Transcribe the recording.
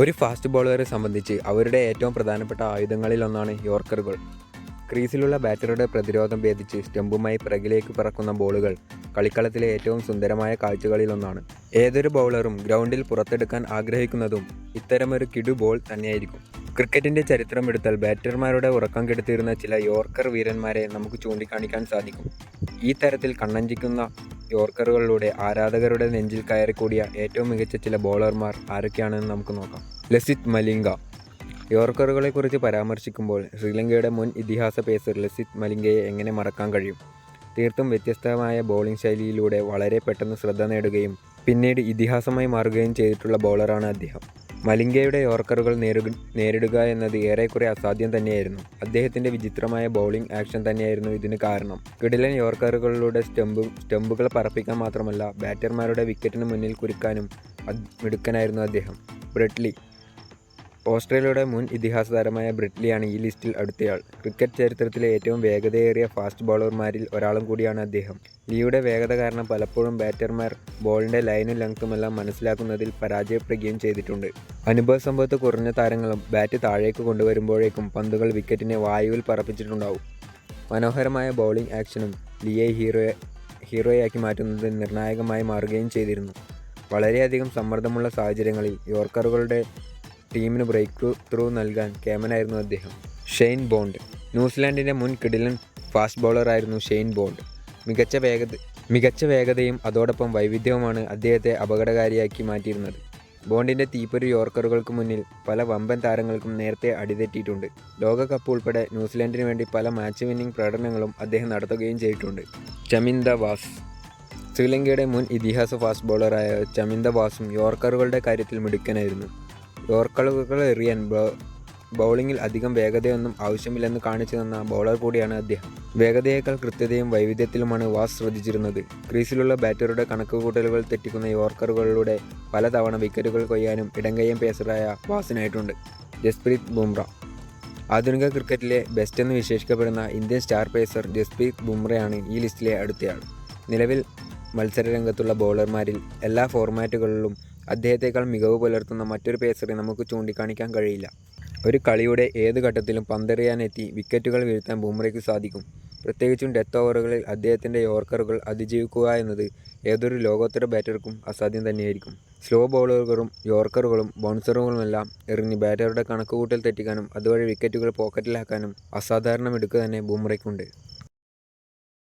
ഒരു ഫാസ്റ്റ് ബോളറെ സംബന്ധിച്ച് അവരുടെ ഏറ്റവും പ്രധാനപ്പെട്ട ആയുധങ്ങളിലൊന്നാണ് യോർക്കറുകൾ ക്രീസിലുള്ള ബാറ്ററുടെ പ്രതിരോധം ഭേദിച്ച് സ്റ്റെമ്പുമായി പിറകിലേക്ക് പറക്കുന്ന ബോളുകൾ കളിക്കളത്തിലെ ഏറ്റവും സുന്ദരമായ കാഴ്ചകളിലൊന്നാണ്. ഏതൊരു ബൗളറും ഗ്രൗണ്ടിൽ പുറത്തെടുക്കാൻ ആഗ്രഹിക്കുന്നതും ഇത്തരമൊരു കിടു ബോൾ തന്നെയായിരിക്കും. ക്രിക്കറ്റിന്റെ ചരിത്രം എടുത്താൽ ബാറ്റർമാരുടെ ഉറക്കം കെടുത്തിരുന്ന ചില യോർക്കർ വീരന്മാരെ നമുക്ക് ചൂണ്ടിക്കാണിക്കാൻ സാധിക്കും. ഈ തരത്തിൽ കണ്ണഞ്ചിക്കുന്ന യോർക്കറുകളിലൂടെ ആരാധകരുടെ നെഞ്ചിൽ കയറിക്കൂടിയ ഏറ്റവും മികച്ച ചില ബോളർമാർ ആരൊക്കെയാണെന്ന് നമുക്ക് നോക്കാം. ലസിത് മലിംഗ. യോർക്കറുകളെക്കുറിച്ച് പരാമർശിക്കുമ്പോൾ ശ്രീലങ്കയുടെ മുൻ ഇതിഹാസ പേസർ ലസിത് മലിംഗയെ എങ്ങനെ മറക്കാൻ കഴിയും? തീർത്തും വ്യത്യസ്തമായ ബോളിംഗ് ശൈലിയിലൂടെ വളരെ പെട്ടെന്ന് ശ്രദ്ധ നേടുകയും പിന്നീട് ഇതിഹാസമായി മാറുകയും ചെയ്തിട്ടുള്ള ബോളറാണ് അദ്ദേഹം. മലിംഗയുടെ യോർക്കറുകൾ നേരിട നേരിടുക എന്നത് ഏറെക്കുറെ അസാധ്യം തന്നെയായിരുന്നു. അദ്ദേഹത്തിന്റെ വിചിത്രമായ ബൗളിംഗ് ആക്ഷൻ തന്നെയായിരുന്നു ഇതിന് കാരണം. കിടിലൻ യോർക്കറുകളിലൂടെ സ്റ്റമ്പും സ്റ്റമ്പുകൾ പറപ്പിക്കാൻ മാത്രമല്ല ബാറ്റർമാരുടെ വിക്കറ്റിന് മുന്നിൽ കുരുക്കാനും മിടുക്കനായിരുന്നു അദ്ദേഹം. ബ്രെറ്റ്ലി ഓസ്ട്രേലിയയുടെ മുൻ ഇതിഹാസ താരമായ ബ്രിഡ്ലിയാണ് ഈ ലിസ്റ്റിൽ അടുത്തയാൾ. ക്രിക്കറ്റ് ചരിത്രത്തിലെ ഏറ്റവും വേഗതയേറിയ ഫാസ്റ്റ് ബൗളർമാരിൽ ഒരാളും കൂടിയാണ് അദ്ദേഹം. ലീയുടെ വേഗത കാരണം പലപ്പോഴും ബാറ്റർമാർ ബോളിന്റെ ലൈനും ലെങ്ത്തുമെല്ലാം മനസ്സിലാക്കുന്നതിൽ പരാജയപ്പെടുകയും ചെയ്തിട്ടുണ്ട്. അനുഭവ സമ്പത്ത് കുറഞ്ഞ താരങ്ങളും ബാറ്റ് താഴേക്ക് കൊണ്ടുവരുമ്പോഴേക്കും പന്തുകൾ വിക്കറ്റിനെ വായുവിൽ പറപ്പിച്ചിട്ടുണ്ടാവും. മനോഹരമായ ബൗളിംഗ് ആക്ഷനും ലിയെ ഹീറോയെ ഹീറോയാക്കി മാറ്റുന്നത് നിർണായകമായി മാറുകയും ചെയ്തിരുന്നു. വളരെയധികം സമ്മർദ്ദമുള്ള സാഹചര്യങ്ങളിൽ യോർക്കറുകളുടെ ടീമിന് ബ്രേക്ക് ത്രൂ നൽകാൻ കേമനായിരുന്നു അദ്ദേഹം. Shane bond. ന്യൂസിലാൻഡിന്റെ മുൻ കിടിലൻ ഫാസ്റ്റ് ബൗളറായിരുന്നു ഷെയ്ൻ ബോണ്ട്. മികച്ച വേഗത മികച്ച വേഗതയും അതോടൊപ്പം വൈവിധ്യവുമാണ് അദ്ദേഹത്തെ അപകടകാരിയാക്കി മാറ്റിയിരുന്നത്. ബോണ്ടിന്റെ തീപ്പൊരു യോർക്കറുകൾക്ക് മുന്നിൽ പല വമ്പൻ താരങ്ങൾക്കും നേരത്തെ അടിതെറ്റിയിട്ടുണ്ട്. ലോകകപ്പ് ഉൾപ്പെടെ ന്യൂസിലാൻഡിന് വേണ്ടി പല മാച്ച് വിന്നിംഗ് പ്രകടനങ്ങളും അദ്ദേഹം നടത്തുകയും ചെയ്തിട്ടുണ്ട്. ചമിന്ദ വാസ്. ശ്രീലങ്കയുടെ മുൻ ഇതിഹാസ ഫാസ്റ്റ് ബൗളറായ ചമിന്ദ വാസും യോർക്കറുകളുടെ കാര്യത്തിൽ മിടുക്കനായിരുന്നു. യോർക്കറുകൾ എറിയാൻ ബൗളിങ്ങിൽ അധികം വേഗതയൊന്നും ആവശ്യമില്ലെന്ന് കാണിച്ചു തന്ന ബൗളർ കൂടിയാണ് അദ്ദേഹം. വേഗതയേക്കാൾ കൃത്യതയും വൈവിധ്യത്തിലുമാണ് വാസ് ശ്രദ്ധിച്ചിരുന്നത്. ക്രീസിലുള്ള ബാറ്ററുടെ കണക്കുകൂട്ടലുകൾ തെറ്റിക്കുന്ന യോർക്കറുകളിലൂടെ പലതവണ വിക്കറ്റുകൾ കൊയ്യാനും ഇടങ്കയ്യം പേസറായ വാസിനായിട്ടുണ്ട്. ജസ്പ്രീത് ബുംറ. ആധുനിക ക്രിക്കറ്റിലെ ബെസ്റ്റ് എന്ന് വിശേഷിക്കപ്പെടുന്ന ഇന്ത്യൻ സ്റ്റാർ പേസർ ജസ്പ്രീത് ബുംറയാണ് ഈ ലിസ്റ്റിലെ അടുത്തയാൾ. നിലവിൽ മത്സരരംഗത്തുള്ള ബൗളർമാരിൽ എല്ലാ ഫോർമാറ്റുകളിലും അദ്ദേഹത്തേക്കാൾ മികവ് പുലർത്തുന്ന മറ്റൊരു പേസറെ നമുക്ക് ചൂണ്ടിക്കാണിക്കാൻ കഴിയില്ല. ഒരു കളിയുടെ ഏത് ഘട്ടത്തിലും പന്തെറിയാനെത്തി വിക്കറ്റുകൾ വീഴ്ത്താൻ ബുംറയ്ക്ക് സാധിക്കും. പ്രത്യേകിച്ചും ഡെത്ത് ഓവറുകളിൽ അദ്ദേഹത്തിന്റെ യോർക്കറുകൾ അതിജീവിക്കുക എന്നത് ഏതൊരു ലോകോത്തര ബാറ്റർക്കും അസാധ്യം തന്നെയായിരിക്കും. സ്ലോ ബൗളറുകളും യോർക്കറുകളും ബൗൺസറുകളുമെല്ലാം എറിഞ്ഞ് ബാറ്ററുടെ കണക്കുകൂട്ടൽ തെറ്റിക്കാനും അതുവഴി വിക്കറ്റുകൾ പോക്കറ്റിലാക്കാനും അസാധാരണ മിടുക്ക് തന്നെ ബുംറയ്ക്കുണ്ട്